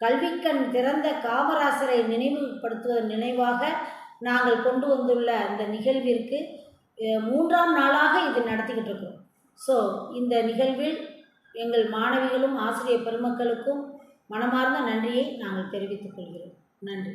கல்விக்கண் திறந்த காமராசரை நினைவுபடுத்துவதன் நினைவாக நாங்கள் கொண்டு வந்துள்ள அந்த நிகழ்விற்கு மூன்றாம் நாளாக இது நடத்திக்கிட்டு இருக்கோம் ஸோ இந்த நிகழ்வில் எங்கள் மாணவிகளும் ஆசிரியர் பெருமக்களுக்கும் மனமார்ந்த நன்றியை நாங்கள் தெரிவித்துக் கொள்கிறோம். நன்றி.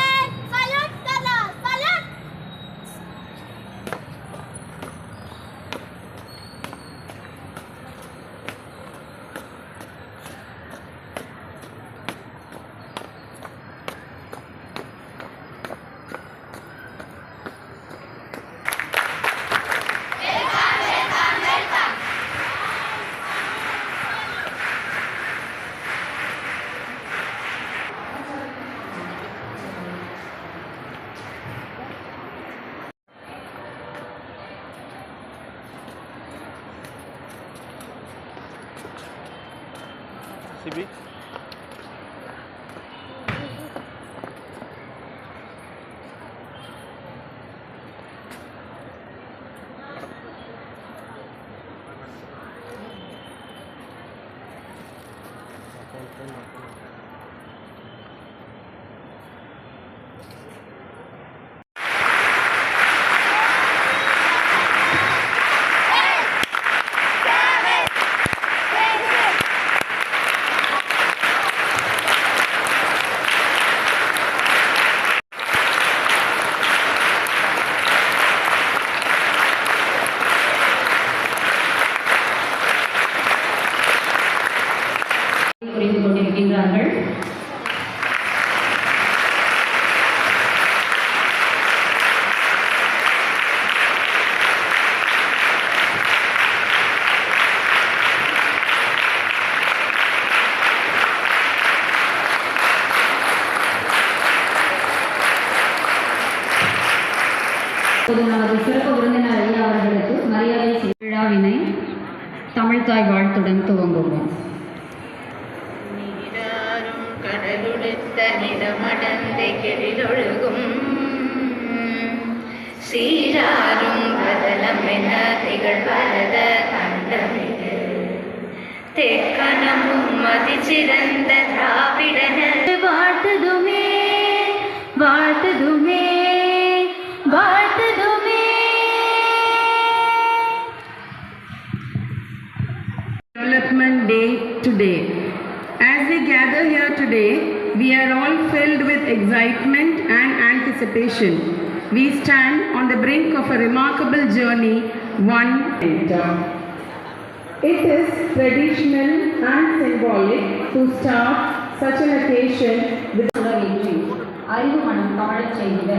прицепить. செய்து கொண்டிருக்கின்றார்கள் நமது சிறப்பு விருந்தினர் ஐயா அவர்களுக்கு மரியாதை விழாவினை தமிழ்தாய் வாழ்த்துடன் துவங்குவோம். திகழ் பரத கண்டமிடு தெக்கணமும் மதிச்சிறந்த திராவிடன வாழ்த்துதுமே வாழ்த்துதுமே வாழ்த்துதுமே Development Day today. As we gather here today, we are all filled with excitement and anticipation. We stand on the brink of a remarkable journey, one enter. It is traditional and symbolic to start such an occasion with உணவின்றி அறிவு மனம் தமிழச் செய்திட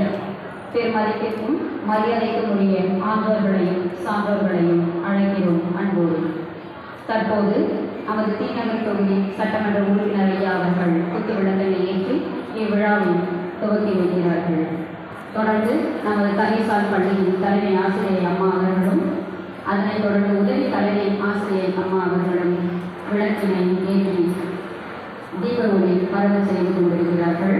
பெருமதிப்பிற்கும் மரியாதைக்கும் உரிய ஆன்றோர்களையும் சான்றோர்களையும் அழைக்கிறோம் அன்போடு. தற்போது நமது தீநகர் தொகுதி சட்டமன்ற உறுப்பினர் ஐயா அவர்கள் குத்து விளக்கை ஏற்றி இவ்விழாவை துவக்கி வைக்கிறார்கள். தொடர்ந்து நமது தனிசால் பள்ளியின் தலைமை ஆசிரியர் அம்மா அவர்களும் அதனைத் தொடர்ந்து உதவி தலைமை ஆசிரியர் அம்மா அவர்களும் விளக்கினை ஏற்றி தீப ஒளி பரவ செய்து கொண்டிருக்கிறார்கள்